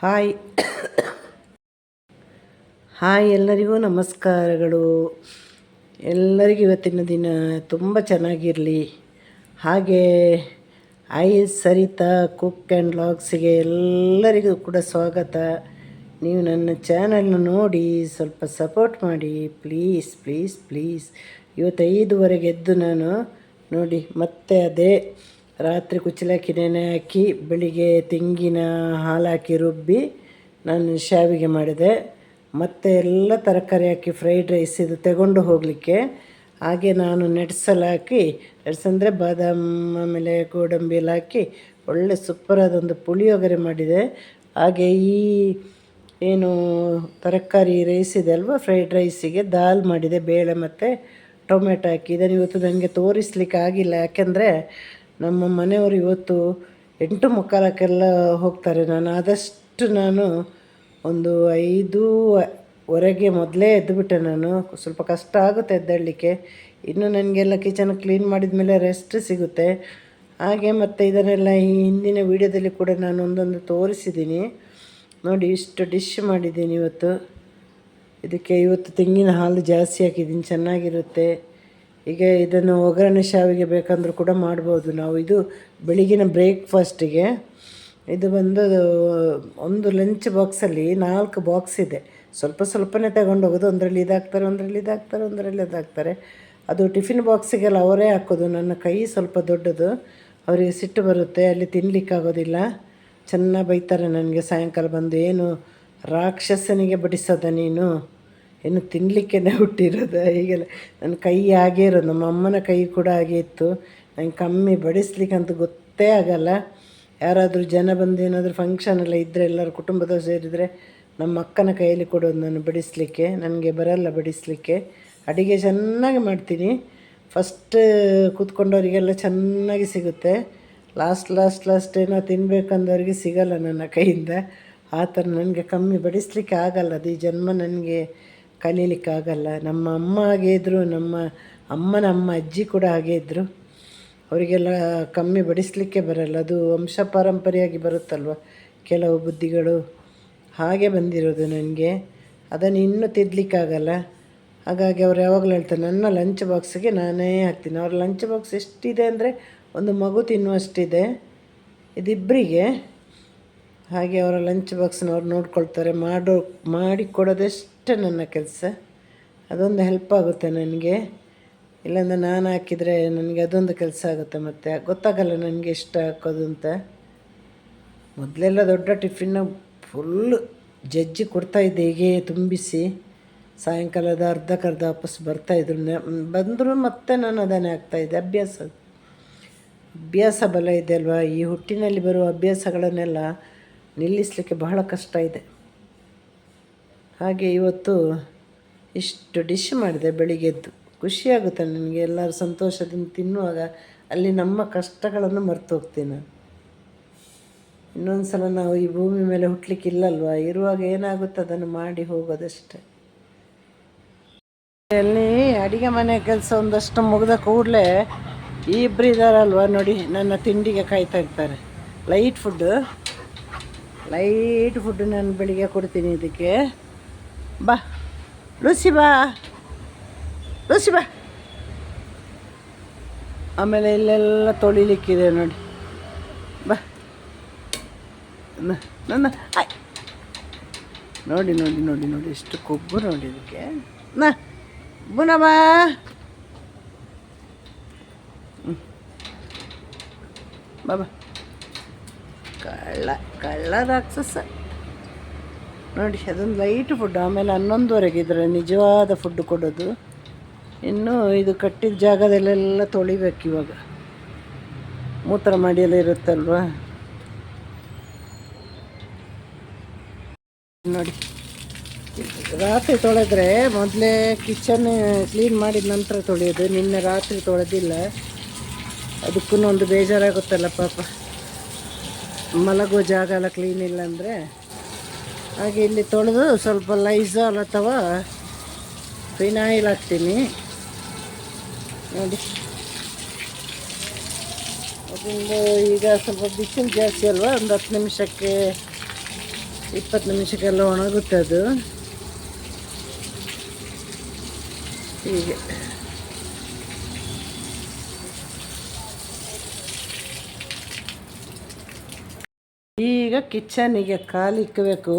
Hi. Hi ಎಲ್ಲರಿಗೂ ನಮಸ್ಕಾರಗಳು. ಎಲ್ಲರಿಗೂ ಇವತ್ತಿನ ದಿನ ತುಂಬ ಚೆನ್ನಾಗಿರಲಿ. ಹಾಗೆ ಐ ಸರಿತಾ ಕುಕ್ ಆ್ಯಂಡ್ ಲಾಗ್ಸಿಗೆ ಎಲ್ಲರಿಗೂ ಕೂಡ ಸ್ವಾಗತ. ನೀವು ನನ್ನ ಚಾನಲ್ನ ನೋಡಿ ಸ್ವಲ್ಪ ಸಪೋರ್ಟ್ ಮಾಡಿ. Please please please. ಇವತ್ತು ಐದುವರೆಗೆ ಎದ್ದು ನಾನು ನೋಡಿ ಮತ್ತೆ ಅದೇ ರಾತ್ರಿ ಕುಚ್ಚಲಕ್ಕಿ ನೆನೆ ಹಾಕಿ, ಬೆಳಿಗ್ಗೆ ತೆಂಗಿನ ಹಾಲು ಹಾಕಿ ರುಬ್ಬಿ ನಾನು ಶಾವಿಗೆ ಮಾಡಿದೆ. ಮತ್ತು ಎಲ್ಲ ತರಕಾರಿ ಹಾಕಿ ಫ್ರೈಡ್ ರೈಸ್ ಇದು ತಗೊಂಡು ಹೋಗಲಿಕ್ಕೆ. ಹಾಗೆ ನಾನು ನೆಟ್ಸಲ್ಲಿ ಹಾಕಿ ನೆಟ್ಸ್ ಅಂದರೆ ಬಾದಾಮ್, ಆಮೇಲೆ ಗೋಡಂಬಿ ಎಲ್ಲ ಹಾಕಿ, ಒಳ್ಳೆ ಸೂಪರಾದೊಂದು ಪುಳಿಯೋಗರೆ ಮಾಡಿದೆ. ಹಾಗೆ ಈ ಏನು ತರಕಾರಿ ರೈಸ್ ಇದೆ ಅಲ್ವಾ ಫ್ರೈಡ್ ರೈಸಿಗೆ ದಾಲ್ ಮಾಡಿದೆ, ಬೇಳೆ ಮತ್ತು ಟೊಮೆಟೊ ಹಾಕಿ. ಇದನ್ನು ಇವತ್ತು ನನಗೆ ತೋರಿಸ್ಲಿಕ್ಕೆ ಆಗಿಲ್ಲ. ಯಾಕೆಂದರೆ ನಮ್ಮ ಮನೆಯವರು ಇವತ್ತು ಎಂಟು ಮುಕ್ಕಾಲಕ್ಕೆಲ್ಲ ಹೋಗ್ತಾರೆ. ನಾನು ಆದಷ್ಟು ನಾನು ಒಂದು ಐದೂವರೆಗೆ ಮೊದಲೇ ಎದ್ದುಬಿಟ್ಟೆ ನಾನು. ಸ್ವಲ್ಪ ಕಷ್ಟ ಆಗುತ್ತೆ ಎದ್ದೇಳಲಿಕ್ಕೆ. ಇನ್ನು ನನಗೆಲ್ಲ ಕಿಚನ್ ಕ್ಲೀನ್ ಮಾಡಿದ ಮೇಲೆ ರೆಸ್ಟ್ ಸಿಗುತ್ತೆ. ಹಾಗೆ ಮತ್ತು ಇದನ್ನೆಲ್ಲ ಈ ಹಿಂದಿನ ವೀಡಿಯೋದಲ್ಲಿ ಕೂಡ ನಾನು ಒಂದೊಂದು ತೋರಿಸಿದ್ದೀನಿ. ನೋಡಿ, ಇಷ್ಟು ಡಿಶ್ ಮಾಡಿದ್ದೀನಿ ಇವತ್ತು. ಇದಕ್ಕೆ ಇವತ್ತು ತೆಂಗಿನ ಹಾಲು ಜಾಸ್ತಿ ಹಾಕಿದ್ದೀನಿ. ಚೆನ್ನಾಗಿರುತ್ತೆ. ಈಗ ಇದನ್ನು ಒಗ್ಗರಣೆ ಶಾವಿಗೆ ಬೇಕಂದರೂ ಕೂಡ ಮಾಡ್ಬೋದು ನಾವು. ಇದು ಬೆಳಗಿನ ಬ್ರೇಕ್ಫಾಸ್ಟಿಗೆ. ಇದು ಬಂದು ಒಂದು ಲಂಚ್ ಬಾಕ್ಸಲ್ಲಿ ನಾಲ್ಕು ಬಾಕ್ಸ್ ಇದೆ. ಸ್ವಲ್ಪ ಸ್ವಲ್ಪನೇ ಹೋಗೋದು, ಒಂದರಲ್ಲಿ ಇದಾಗ್ತಾರೆ ಒಂದರಲ್ಲಿ ಇದಾಗ್ತಾರೆ ಒಂದರಲ್ಲಿ ಇದಾಗ್ತಾರೆ ಅದು ಟಿಫಿನ್ ಬಾಕ್ಸಿಗೆಲ್ಲ ಅವರೇ ಹಾಕೋದು. ನನ್ನ ಕೈ ಸ್ವಲ್ಪ ದೊಡ್ಡದು. ಅವರಿಗೆ ಸಿಟ್ಟು ಬರುತ್ತೆ, ಅಲ್ಲಿ ತಿನ್ನಲಿಕ್ಕಾಗೋದಿಲ್ಲ ಚೆನ್ನಾಗಿ ಬೈತಾರೆ ನನಗೆ. ಸಾಯಂಕಾಲ ಬಂದು, ಏನು ರಾಕ್ಷಸನಿಗೆ ಬಡಿಸೋದ ನೀನು? ಏನು ತಿನ್ನಲಿಕ್ಕೆ ಹುಟ್ಟಿರೋದು, ಹೀಗೆಲ್ಲ. ನನ್ನ ಕೈ ಆಗೇ ಇರೋದು, ನಮ್ಮ ಅಮ್ಮನ ಕೈ ಕೂಡ ಹಾಗೆ ಇತ್ತು. ನಂಗೆ ಕಮ್ಮಿ ಅಂತ ಗೊತ್ತೇ ಆಗಲ್ಲ. ಯಾರಾದರೂ ಜನ ಬಂದು ಏನಾದರೂ ಫಂಕ್ಷನ್ ಎಲ್ಲ ಇದ್ದರೆ ಎಲ್ಲರೂ ಕುಟುಂಬದವ್ರು ಸೇರಿದರೆ ನಮ್ಮ ಅಕ್ಕನ ಕೈಯಲ್ಲಿ ಕೊಡೋದು ನಾನು ಬಡಿಸಲಿಕ್ಕೆ, ನನಗೆ ಬರಲ್ಲ ಬಡಿಸಲಿಕ್ಕೆ. ಅಡುಗೆ ಚೆನ್ನಾಗಿ ಮಾಡ್ತೀನಿ. ಫಸ್ಟ್ ಕೂತ್ಕೊಂಡವರಿಗೆಲ್ಲ ಚೆನ್ನಾಗಿ ಸಿಗುತ್ತೆ. ಲಾಸ್ಟ್ ಲಾಸ್ಟ್ ಲಾಸ್ಟ್ ಏನೋ ತಿನ್ನಬೇಕಂದವ್ರಿಗೆ ಸಿಗಲ್ಲ ನನ್ನ ಕೈಯಿಂದ. ಆ ಥರ ನನಗೆ ಕಮ್ಮಿ ಬಡಿಸ್ಲಿಕ್ಕೆ ಆಗಲ್ಲ. ಅದು ಈ ಜನ್ಮ ನನಗೆ ಕಲೀಲಿಕ್ಕಾಗಲ್ಲ. ನಮ್ಮ ಅಮ್ಮ ಹಾಗೆ ಇದ್ದರು ನಮ್ಮ ಅಮ್ಮ, ಅಜ್ಜಿ ಕೂಡ ಹಾಗೆ ಇದ್ದರು ಅವರಿಗೆಲ್ಲ ಕಮ್ಮಿ ಬಡಿಸಲಿಕ್ಕೆ ಬರಲ್ಲ. ಅದು ವಂಶ ಪಾರಂಪರೆಯಾಗಿ ಬರುತ್ತಲ್ವ? ಕೆಲವು ಬುದ್ಧಿಗಳು ಹಾಗೆ ಬಂದಿರೋದು ನನಗೆ. ಅದನ್ನು ಇನ್ನೂ ತಿದ್ದಲಿಕ್ಕಾಗಲ್ಲ ಹಾಗಾಗಿ ಅವ್ರು ಯಾವಾಗಲೂ ಹೇಳ್ತಾರೆ, ನನ್ನ ಲಂಚ್ ಬಾಕ್ಸಿಗೆ ನಾನೇ ಹಾಕ್ತೀನಿ. ಅವ್ರ ಲಂಚ್ ಬಾಕ್ಸ್ ಎಷ್ಟಿದೆ ಅಂದರೆ ಒಂದು ಮಗು ತಿನ್ನುವಷ್ಟಿದೆ. ಇದಿಬ್ಬರಿಗೆ ಹಾಗೆ ಅವರ ಲಂಚ್ ಬಾಕ್ಸ್ನ ಅವ್ರು ನೋಡ್ಕೊಳ್ತಾರೆ. ಮಾಡೋ ಮಾಡಿ ಕೊಡೋದಷ್ಟೇ ನನ್ನ ಕೆಲಸ. ಅದೊಂದು ಹೆಲ್ಪ್ ಆಗುತ್ತೆ ನನಗೆ. ಇಲ್ಲಾಂದರೆ ನಾನು ಹಾಕಿದರೆ ನನಗೆ ಅದೊಂದು ಕೆಲಸ ಆಗುತ್ತೆ ಮತ್ತು. ಗೊತ್ತಾಗಲ್ಲ ನನಗೆ ಇಷ್ಟ ಹಾಕೋದು ಅಂತ. ಮೊದಲೆಲ್ಲ ದೊಡ್ಡ ಟಿಫಿನ್ನ ಫುಲ್ಲು ಜಜ್ಜಿ ಕೊಡ್ತಾಯಿದ್ದೆ ಹೀಗೆ ತುಂಬಿಸಿ. ಸಾಯಂಕಾಲದ ಅರ್ಧಕ್ಕರ್ಧ ವಾಪಸ್ ಬರ್ತಾಯಿದ್ರು ಬಂದರೂ ಮತ್ತೆ ನಾನು ಅದನ್ನೇ ಆಗ್ತಾಯಿದ್ದೆ ಅಭ್ಯಾಸ. ಅಭ್ಯಾಸ ಬಲ ಇದೆ ಅಲ್ವಾ? ಈ ಹುಟ್ಟಿನಲ್ಲಿ ಬರುವ ಅಭ್ಯಾಸಗಳನ್ನೆಲ್ಲ ನಿಲ್ಲಿಸಲಿಕ್ಕೆ ಬಹಳ ಕಷ್ಟ ಇದೆ. ಹಾಗೆ ಇವತ್ತು ಇಷ್ಟು ಡಿಶ್ ಮಾಡಿದೆ ಬೆಳಿಗ್ಗೆದ್ದು. ಖುಷಿಯಾಗುತ್ತೆ ನನಗೆ, ಎಲ್ಲರೂ ಸಂತೋಷದಿಂದ ತಿನ್ನುವಾಗ ಅಲ್ಲಿ ನಮ್ಮ ಕಷ್ಟಗಳನ್ನು ಮರೆತು ಹೋಗ್ತೀನಿ ನಾನು. ಇನ್ನೊಂದು ಸಲ ನಾವು ಈ ಭೂಮಿ ಮೇಲೆ ಹುಟ್ಟಲಿಕ್ಕಿಲ್ಲಲ್ವ ಇರುವಾಗ ಏನಾಗುತ್ತೆ ಅದನ್ನು ಮಾಡಿ ಹೋಗೋದಷ್ಟೇ. ಅಲ್ಲಿ ಅಡಿಗೆ ಮನೆ ಕೆಲಸ ಒಂದಷ್ಟು ಮುಗಿದ ಕೂಡಲೇ ಇಬ್ಬರು ಇದ್ದಾರಲ್ವ ನೋಡಿ, ನನ್ನ ತಿಂಡಿಗೆ ಕಾಯ್ತಾ ಇರ್ತಾರೆ. ಲೈಟ್ ಫುಡ್ಡು ಲೈಟ್ ಫುಡ್ ನಾನು ಬೆಳಿಗ್ಗೆ ಕೊಡ್ತೀನಿ ಇದಕ್ಕೆ. ಬಾ ಲೂಸಿ ಬಾ. ಲೂಸಿ ಬಾ. ಆಮೇಲೆ ಇಲ್ಲೆಲ್ಲ ತೊಳಿಲಿಕ್ಕಿದೆ ನೋಡಿ. ಬಾ. ನನ್ನ ಆಯ್. ನೋಡಿ ನೋಡಿ ನೋಡಿ ನೋಡಿ, ಎಷ್ಟು ಕೊಬ್ಬು ನೋಡಿ ಇದಕ್ಕೆ. ನಾ ಬುನಮ್ಮ ಬಾಬಾ ಕಳ್ಳ ಕಳ್ಳ ರಾಕ್ಷಸ. ನೋಡಿ, ಅದೊಂದು ಲೈಟ್ ಫುಡ್ ಆಮೇಲೆ ಹನ್ನೊಂದುವರೆಗೆ ಇದ್ರೆ ನಿಜವಾದ ಫುಡ್ ಕೊಡೋದು. ಇನ್ನು ಇದು ಕಟ್ಟಿದ ಜಾಗದಲ್ಲೆಲ್ಲ ತೊಳಿಬೇಕು ಇವಾಗ. ಮೂತ್ರ ಮಾಡಿಯೆಲ್ಲ ಇರುತ್ತಲ್ವಾ? ನೋಡಿ, ರಾತ್ರಿ ತೊಳೆದ್ರೆ ಮೊದಲೇ ಕಿಚನ್ ಕ್ಲೀನ್ ಮಾಡಿದ ನಂತರ ತೊಳೆಯೋದು, ನಿನ್ನೆ ರಾತ್ರಿ ತೊಳೆದಿಲ್ಲ. ಅದಕ್ಕೂ ಒಂದು ಬೇಜಾರಾಗುತ್ತಲ್ಲ ಪಾಪ. ಮಲಗುವ ಜಾಗ ಎಲ್ಲ ಕ್ಲೀನ್ ಇಲ್ಲ ಅಂದರೆ ಹಾಗೆ ಇಲ್ಲಿ ತೊಳೆದು ಸ್ವಲ್ಪ ಲೈಝಾಲ್ ಅಥವಾ ಫಿನಾಯಿಲ್ ಹಾಕ್ತೀನಿ. ನೋಡಿ. ಅದೊಂದು ಈಗ ಸ್ವಲ್ಪ ಬಿಸಿಲು ಜಾಸ್ತಿ ಅಲ್ವಾ? ಒಂದು ಹತ್ತು ನಿಮಿಷಕ್ಕೆ, ಇಪ್ಪತ್ತು ನಿಮಿಷಕ್ಕೆಲ್ಲ ಒಣಗುತ್ತೆ ಅದು. ಹೀಗೆ. ಈಗ ಕಿಚನಿಗೆ ಕಾಲು ಇಕ್ಕಬೇಕು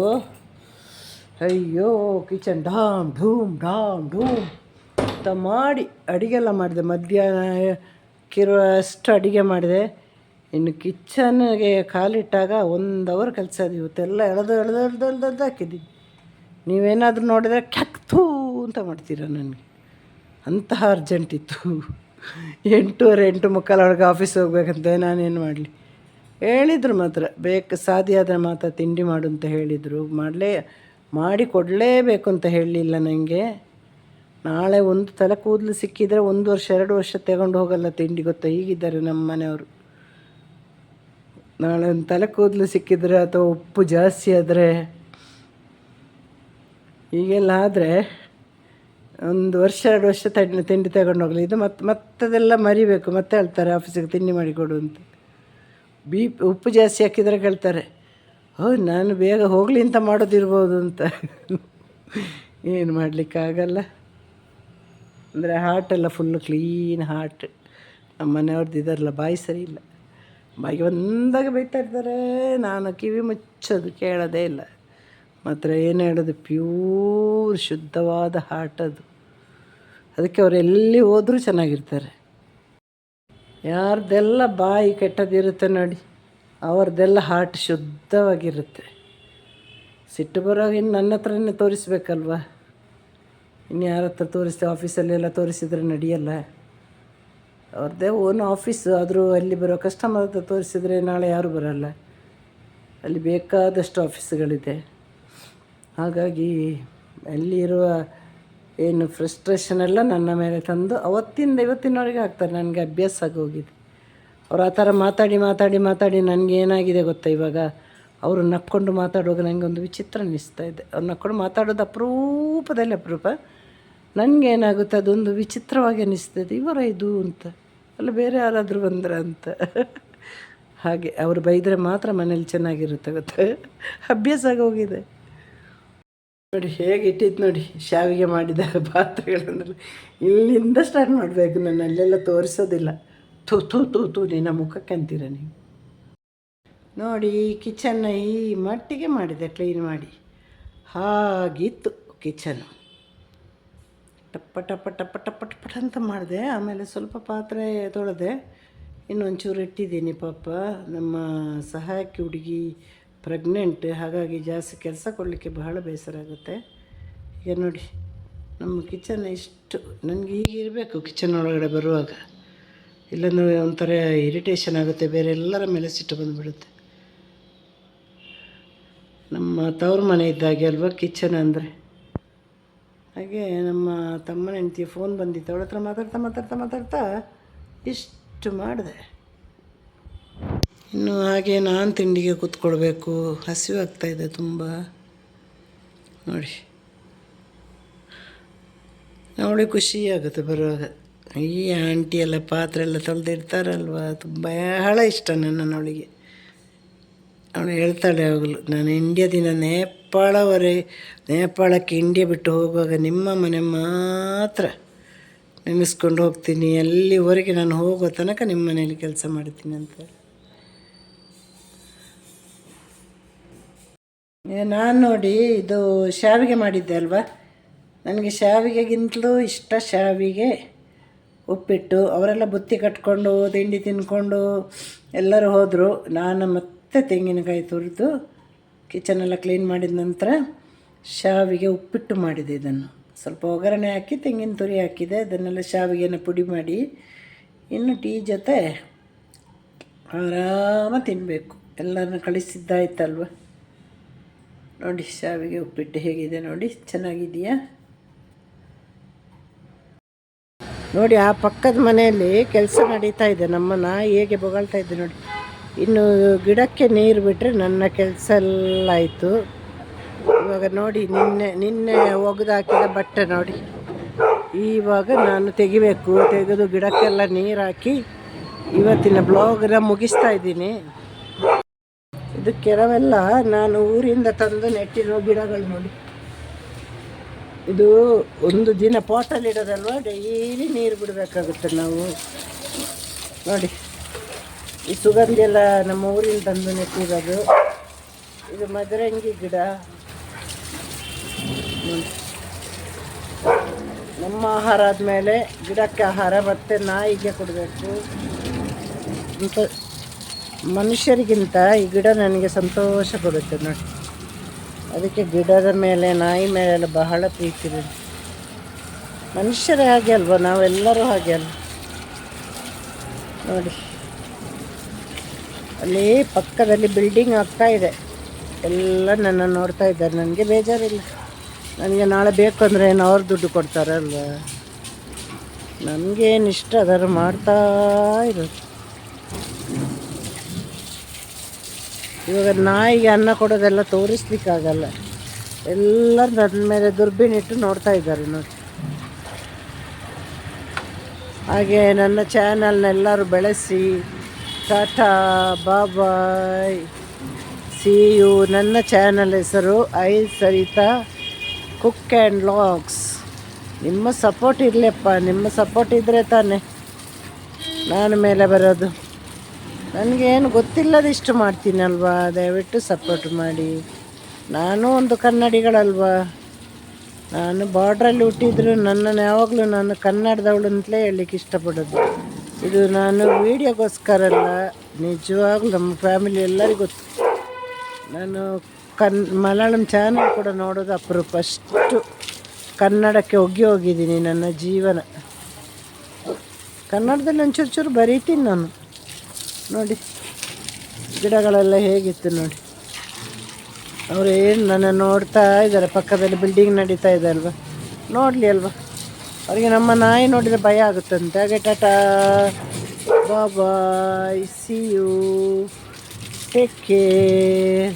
ಅಯ್ಯೋ, ಕಿಚನ್ ಡಾಮ್ ಡೂಮ್ ಡಾಮ್ ಡೂಮ್ ಅಂತ ಮಾಡಿ ಅಡುಗೆಲ್ಲ ಮಾಡಿದೆ. ಮಧ್ಯಾಹ್ನ ಕಿರುವಷ್ಟು ಅಡುಗೆ ಮಾಡಿದೆ. ಇನ್ನು ಕಿಚನ್ಗೆ ಕಾಲಿಟ್ಟಾಗ ಒಂದು ಅವರ್ ಕೆಲಸ ಅದು ಇವತ್ತೆಲ್ಲ ಎಳೆದು ಎಳೆದು ಎಳೆದು ಎಳೆದು ಹಾಕಿದ್ದೀನಿ. ನೀವೇನಾದರೂ ನೋಡಿದ್ರೆ ಕ್ಯಾಕ್ತು ಅಂತ ಮಾಡ್ತೀರ ನನಗೆ. ಅಂತಹ ಅರ್ಜೆಂಟ್ ಇತ್ತು. ಎಂಟೂವರೆ ಎಂಟು ಮುಕ್ಕಾಲೊಳಗೆ ಆಫೀಸ್ ಹೋಗ್ಬೇಕಂತ, ನಾನೇನು ಮಾಡಲಿ? ಹೇಳಿದರು ಮಾತ್ರ. ಬೇಕು, ಸಾಧ್ಯ ಆದರೆ ಮಾತ್ರ ತಿಂಡಿ ಮಾಡು ಅಂತ ಹೇಳಿದರು. ಮಾಡಲೇ, ಮಾಡಿ ಕೊಡಲೇಬೇಕು ಅಂತ ಹೇಳಲಿಲ್ಲ ನನಗೆ ನಾಳೆ ಒಂದು ತಲೆ ಕೂದಲು ಸಿಕ್ಕಿದರೆ ಒಂದು ವರ್ಷ, ಎರಡು ವರ್ಷ ತಗೊಂಡು ಹೋಗಲ್ಲ ತಿಂಡಿ ಗೊತ್ತಾ? ಹೀಗಿದ್ದಾರೆ ನಮ್ಮ ಮನೆಯವರು. ನಾಳೆ ಒಂದು ತಲೆ ಕೂದಲು ಸಿಕ್ಕಿದರೆ ಅಥವಾ ಉಪ್ಪು ಜಾಸ್ತಿ ಆದರೆ ಈಗೆಲ್ಲ ಆದರೆ ಒಂದು ವರ್ಷ, ಎರಡು ವರ್ಷ ತಿಂಡಿ ತಗೊಂಡು ಹೋಗಲಿ ಇದು ಮತ್ತೆ ಮತ್ತದೆಲ್ಲ ಮರಿಬೇಕು. ಮತ್ತೆ ಹೇಳ್ತಾರೆ, ಆಫೀಸಿಗೆ ತಿಂಡಿ ಮಾಡಿಕೊಡು ಅಂತ. ಬಿ ಉಪ್ಪು ಜಾಸ್ತಿ ಹಾಕಿದರೆ ಕೇಳ್ತಾರೆ ಹೌದು ನಾನು ಬೇಗ ಹೋಗಲಿ ಅಂತ ಮಾಡೋದಿರ್ಬೋದು ಅಂತ. ಏನು ಮಾಡಲಿಕ್ಕಾಗಲ್ಲ. ಅಂದರೆ ಹಾರ್ಟೆಲ್ಲ ಫುಲ್ಲು ಕ್ಲೀನ್ ಹಾರ್ಟ್ ನಮ್ಮ ಮನೆಯವ್ರದ್ದು ಇದಾರಲ್ಲ, ಬಾಯಿ ಸರಿ ಇಲ್ಲ. ಬಾಯಿಗೆ ಒಂದಾಗ ಬೈತಾ ಇರ್ತಾರೆ, ನಾನು ಕಿವಿ ಮುಚ್ಚೋದು ಕೇಳೋದೇ ಇಲ್ಲ. ಮಾತ್ರ ಏನು ಹೇಳೋದು ಪ್ಯೂರ್ ಶುದ್ಧವಾದ ಹಾರ್ಟ್ ಅದು. ಅದಕ್ಕೆ ಅವರೆಲ್ಲಿ ಹೋದರೂ ಚೆನ್ನಾಗಿರ್ತಾರೆ. ಯಾರ್ದೆಲ್ಲ ಬಾಯಿ ಕೆಟ್ಟದಿರುತ್ತೆ ನೋಡಿ ಅವ್ರದ್ದೆಲ್ಲ ಹಾರ್ಟ್ ಶುದ್ಧವಾಗಿರುತ್ತೆ. ಸಿಟ್ಟು ಬರೋ ಇನ್ನು ನನ್ನ ಹತ್ರನೇ ತೋರಿಸ್ಬೇಕಲ್ವ? ಇನ್ನು ಯಾರ ಹತ್ರ ತೋರಿಸ್ತೇವೆ ಆಫೀಸಲ್ಲೆಲ್ಲ ತೋರಿಸಿದ್ರೆ ನಡೆಯಲ್ಲ? ಅವ್ರದ್ದೇ ಓನ್ ಆಫೀಸು ಆದರೂ ಅಲ್ಲಿ ಬರೋ ಕಸ್ಟಮರ್ ಹತ್ರ ತೋರಿಸಿದರೆ ನಾಳೆ ಯಾರೂ ಬರೋಲ್ಲ. ಅಲ್ಲಿ ಬೇಕಾದಷ್ಟು ಆಫೀಸ್ಗಳಿದೆ ಹಾಗಾಗಿ, ಅಲ್ಲಿರುವ ಏನು ಫ್ರಸ್ಟ್ರೇಷನ್ ಎಲ್ಲ ನನ್ನ ಮೇಲೆ ತಂದು ಅವತ್ತಿಂದ ಇವತ್ತಿನವರೆಗೆ ಆಗ್ತಾರೆ ನನಗೆ ಅಭ್ಯಾಸ ಆಗೋಗಿದೆ. ಅವ್ರು ಆ ಥರ ಮಾತಾಡಿ ಮಾತಾಡಿ ಮಾತಾಡಿ ನನಗೆ ಏನಾಗಿದೆ ಗೊತ್ತಾ ಇವಾಗ? ಅವರು ನಕ್ಕೊಂಡು ಮಾತಾಡುವಾಗ ನನಗೆ ಒಂದು ವಿಚಿತ್ರ ಅನ್ನಿಸ್ತಾ ಇದೆ. ಅವ್ರು ನಕ್ಕೊಂಡು ಮಾತಾಡೋದು ಅಪರೂಪದಲ್ಲಿ ಅಪರೂಪ. ನನಗೇನಾಗುತ್ತೆ ಅದೊಂದು ವಿಚಿತ್ರವಾಗಿ ಅನ್ನಿಸ್ತದೆ ಇವರ ಇದು ಅಂತ. ಅಲ್ಲ, ಬೇರೆ ಯಾರಾದರೂ ಬಂದ್ರ ಅಂತ. ಹಾಗೆ, ಅವರು ಬೈದರೆ ಮಾತ್ರ ಮನೇಲಿ ಚೆನ್ನಾಗಿರುತ್ತೆ ಗೊತ್ತಾ? ಅಭ್ಯಾಸ ಆಗೋಗಿದೆ. ನೋಡಿ ಹೇಗೆ ಇಟ್ಟಿದ್ದು ನೋಡಿ, ಶಾವಿಗೆ ಮಾಡಿದ ಪಾತ್ರೆಗಳನ್ನೆಲ್ಲ ಇಲ್ಲಿಂದ ಸ್ಟಾರ್ಟ್ ಮಾಡಬೇಕು ನಾನು, ಅಲ್ಲೆಲ್ಲ ತೋರಿಸೋದಿಲ್ಲ. ತೂ ತೂ ತೂ ತೂ ನಿನ್ನ ಮುಖಕ್ಕೆ ಅಂತೀರ ನೀವು. ನೋಡಿ ಕಿಚನ್ನ ಈ ಮಟ್ಟಿಗೆ ಮಾಡಿದೆ ಕ್ಲೀನ್ ಮಾಡಿ. ಹಾಗಿತ್ತು ಕಿಚನ್ನು ಟಪ್ಪ ಟಪ್ಪ ಟಪ್ಪ ಟಪ್ಪ ಟಪ್ಪ ಅಂತ ಮಾಡಿದೆ. ಆಮೇಲೆ ಸ್ವಲ್ಪ ಪಾತ್ರೆ ತೊಳೆದೆ. ಇನ್ನೊಂಚೂರು ಇಟ್ಟಿದ್ದೀನಿ ಪಾಪ. ನಮ್ಮ ಸಹಾಯಕ್ಕೆ ಹುಡುಗಿ ಪ್ರೆಗ್ನೆಂಟ್ ಹಾಗಾಗಿ ಜಾಸ್ತಿ ಕೆಲಸ ಕೊಡಲಿಕ್ಕೆ ಬಹಳ ಬೇಸರ ಆಗುತ್ತೆ. ಈಗ ನೋಡಿ, ನಮ್ಮ ಕಿಚನ್ ಇಷ್ಟು, ನನಗೆ ಈಗ ಇರಬೇಕು ಕಿಚನ್ ಒಳಗಡೆ ಬರುವಾಗ. ಇಲ್ಲಾಂದರೆ ಒಂಥರ ಇರಿಟೇಷನ್ ಆಗುತ್ತೆ, ಬೇರೆ ಎಲ್ಲರ ಮೇಲೆ ಸಿಟ್ಟು ಬಂದುಬಿಡುತ್ತೆ. ನಮ್ಮ ತವ್ರ ಮನೆ ಇದ್ದಾಗೆ ಅಲ್ವಾ ಕಿಚನ್ ಅಂದರೆ? ಹಾಗೆ ನಮ್ಮ ತಮ್ಮನ ಹೆಂಡತಿ ಫೋನ್ ಬಂದಿತ್ತು ಅವಳ ಹತ್ರ ಮಾತಾಡ್ತಾ ಮಾತಾಡ್ತಾ ಮಾತಾಡ್ತಾ ಇಷ್ಟು ಮಾಡಿದೆ. ಇನ್ನು ಹಾಗೆ ನಾನು ತಿಂಡಿಗೆ ಕೂತ್ಕೊಳ್ಬೇಕು. ಹಸಿವು ಆಗ್ತಾಯಿದೆ ತುಂಬ. ನೋಡಿ. ನೋಡಿ ಖುಷಿ ಆಗುತ್ತೆ ಬರುವಾಗ ಈ ಆಂಟಿ ಎಲ್ಲ ಪಾತ್ರೆ ಎಲ್ಲ ತೊಳೆದಿರ್ತಾರಲ್ವ? ತುಂಬ ಬಹಳ ಇಷ್ಟ ನನ್ನ ಅವಳಿಗೆ ಅವಳು ಹೇಳ್ತಾಳೆ ಯಾವಾಗಲೂ ನಾನು ಇಂಡ್ಯಾದಿಂದ ನೇಪಾಳವರೆ, ನೇಪಾಳಕ್ಕೆ ಇಂಡಿಯಾ ಬಿಟ್ಟು ಹೋಗುವಾಗ ನಿಮ್ಮ ಮನೆ ಮಾತ್ರ ನೆನೆಸ್ಕೊಂಡು ಹೋಗ್ತೀನಿ. ಅಲ್ಲಿವರೆಗೆ ನಾನು ಹೋಗೋ ತನಕ ನಿಮ್ಮ ಮನೇಲಿ ಕೆಲಸ ಮಾಡ್ತೀನಿ ಅಂತ. ನಾನು ನೋಡಿ ಇದು ಶಾವಿಗೆ ಮಾಡಿದ್ದೆ ಅಲ್ವಾ? ನನಗೆ ಶಾವಿಗೆಗಿಂತಲೂ ಇಷ್ಟ ಶಾವಿಗೆ ಉಪ್ಪಿಟ್ಟು. ಅವರೆಲ್ಲ ಬುತ್ತಿ ಕಟ್ಕೊಂಡು, ತಿಂಡಿ ತಿನ್ಕೊಂಡು ಎಲ್ಲರೂ ಹೋದರು. ನಾನು ಮತ್ತೆ ತೆಂಗಿನಕಾಯಿ ತುರಿದು ಕಿಚನೆಲ್ಲ ಕ್ಲೀನ್ ಮಾಡಿದ ನಂತರ ಶಾವಿಗೆ ಉಪ್ಪಿಟ್ಟು ಮಾಡಿದೆ ಇದನ್ನು. ಸ್ವಲ್ಪ ಒಗ್ಗರಣೆ ಹಾಕಿ, ತೆಂಗಿನ ತುರಿ ಹಾಕಿದೆ. ಅದನ್ನೆಲ್ಲ ಶಾವಿಗೆನ ಪುಡಿ ಮಾಡಿ ಇನ್ನು ಟೀ ಜೊತೆ ಆರಾಮ ತಿನ್ನಬೇಕು ಎಲ್ಲರನ್ನ ಕಳಿಸಿದ್ದಾಯ್ತಲ್ವ? ನೋಡಿ, ಶಾವಿಗೆ ಉಪ್ಪಿಟ್ಟು ಹೇಗಿದೆ ನೋಡಿ, ಚೆನ್ನಾಗಿದೆಯಾ? ನೋಡಿ, ಆ ಪಕ್ಕದ ಮನೆಯಲ್ಲಿ ಕೆಲಸ ನಡೀತಾ ಇದೆ, ನಮ್ಮನ್ನ ಹೇಗೆ ಬೊಗಳ್ತಾ ಇದ್ದೆ ನೋಡಿ. ಇನ್ನು ಗಿಡಕ್ಕೆ ನೀರು ಬಿಟ್ಟರೆ ನನ್ನ ಕೆಲಸ ಎಲ್ಲ ಆಯಿತು. ಇವಾಗ ನೋಡಿ, ನಿನ್ನೆ ನಿನ್ನೆ ಒಗೆದು ಹಾಕಿದ ಬಟ್ಟೆ ನೋಡಿ. ಇವಾಗ ನಾನು ತೆಗಿಬೇಕು, ತೆಗೆದು ಗಿಡಕ್ಕೆಲ್ಲ ನೀರು ಹಾಕಿ ಇವತ್ತಿನ ಬ್ಲಾಗ್ನ ಮುಗಿಸ್ತಾ ಇದ್ದೀನಿ. ಇದು ಕೆಲವೆಲ್ಲ ನಾನು ಊರಿಂದ ತಂದು ನೆಟ್ಟಿರೋ ಗಿಡಗಳು ನೋಡಿ. ಇದು ಒಂದು ದಿನ ಪಾಟಲ್ಲಿ ಇಡೋದಲ್ವ? ಡೈಲಿ ನೀರು ಬಿಡಬೇಕಾಗುತ್ತೆ ನಾವು. ನೋಡಿ, ಈ ಸುಗಂಧಿ ಎಲ್ಲ ನಮ್ಮ ಊರಿಂದ ತಂದು ನೆಟ್ಟಿರೋದು. ಇದು ಮದರಂಗಿ ಗಿಡ. ನಮ್ಮ ಆಹಾರ ಆದಮೇಲೆ ಗಿಡಕ್ಕೆ ಆಹಾರ ಮತ್ತು ನಾಯಿಗೆ ಕೊಡಬೇಕು. ಅಂತ ಮನುಷ್ಯರಿಗಿಂತ ಈ ಗಿಡ ನನಗೆ ಸಂತೋಷ ಕೊಡುತ್ತೆ ನೋಡಿ. ಅದಕ್ಕೆ ಗಿಡದ ಮೇಲೆ, ನಾಯಿ ಮೇಲೆ ಬಹಳ ಪ್ರೀತಿ ಇದೆ. ಮನುಷ್ಯರೇ ಹಾಗೆ ಅಲ್ವ? ನಾವೆಲ್ಲರೂ ಹಾಗೆ ಅಲ್ವ? ನೋಡಿ. ಅಲ್ಲಿ ಪಕ್ಕದಲ್ಲಿ ಬಿಲ್ಡಿಂಗ್ ಆಗ್ತಾ ಇದೆ. ಎಲ್ಲ ನನ್ನ ನೋಡ್ತಾ ಇದ್ದಾರೆ. ನನಗೆ ಬೇಜಾರಿಲ್ಲ. ನನಗೆ ನಾಳೆ ಬೇಕು ಅಂದರೆ ಏನು ಅವ್ರು ದುಡ್ಡು ಕೊಡ್ತಾರಲ್ವ? ನನಗೇನು ಇಷ್ಟ ಅದನ್ನು ಮಾಡ್ತಾ ಇರೋದು. ಇವಾಗ ನಾಯಿಗೆ ಅನ್ನ ಕೊಡೋದೆಲ್ಲ ತೋರಿಸ್ಲಿಕ್ಕಾಗಲ್ಲ. ಎಲ್ಲರೂ ನನ್ನ ಮೇಲೆ ದುರ್ಬೀನಿಟ್ಟು ನೋಡ್ತಾ ಇದ್ದಾರೆ ನೋಡಿ. ಹಾಗೆ ನನ್ನ ಚಾನಲ್ನೆಲ್ಲರೂ ಬೆಳೆಸಿ. Tata bye bye see you ನನ್ನ ಚಾನಲ್ ಹೆಸರು I Sarita cook and vlogs ನಿಮ್ಮ ಸಪೋರ್ಟ್ ಇರಲಿಪ್ಪ ನಿಮ್ಮ ಸಪೋರ್ಟ್ ಇದ್ದರೆ ತಾನೇ. ನಾನು ಮೇಲೆ ಬರೋದು. ನನಗೇನು ಗೊತ್ತಿಲ್ಲದಿಷ್ಟು ಮಾಡ್ತೀನಲ್ವಾ? ದಯವಿಟ್ಟು ಸಪೋರ್ಟ್ ಮಾಡಿ. ನಾನು ಒಂದು ಕನ್ನಡಿಗಳಲ್ವಾ? ನಾನು ಬಾರ್ಡ್ರಲ್ಲಿ ಹುಟ್ಟಿದ್ರು ನನ್ನನ್ನು ಯಾವಾಗಲೂ ನಾನು ಕನ್ನಡದವಳು ಅಂತಲೇ ಹೇಳಲಿಕ್ಕೆ ಇಷ್ಟಪಡೋದು. ಇದು ನಾನು ವೀಡಿಯೋಗೋಸ್ಕರ ಅಲ್ಲ, ನಿಜವಾಗ್ಲೂ ನಮ್ಮ ಫ್ಯಾಮಿಲಿ ಎಲ್ಲರಿಗೂ ಗೊತ್ತು. ನಾನು ಕನ್, ಮಲಯಾಳಂ ಚಾನಲ್ ಕೂಡ ನೋಡೋದು ಅಪರೂಪ. ಅಷ್ಟು ಕನ್ನಡಕ್ಕೆ ಒಗ್ಗಿ ಹೋಗಿದ್ದೀನಿ ನನ್ನ ಜೀವನ. ಕನ್ನಡದಲ್ಲಿ ಒಂಚೂರು ಚೂರು ಬರೀತೀನಿ ನಾನು. ನೋಡಿ. ಗಿಡಗಳೆಲ್ಲ ಹೇಗಿತ್ತು ನೋಡಿ. ಅವರು ಏನು ನನ್ನ ನೋಡ್ತಾ ಇದ್ದಾರೆ, ಪಕ್ಕದಲ್ಲಿ ಬಿಲ್ಡಿಂಗ್ ನಡೀತಾ ಇದೆ ಅಲ್ವಾ? ನೋಡಲಿ ಅಲ್ವಾ? ಅವರಿಗೆ ನಮ್ಮ ನಾಯಿ ನೋಡಿದರೆ ಭಯ ಆಗುತ್ತಂತೆ. ಹಾಗೆ tata bye bye see you take care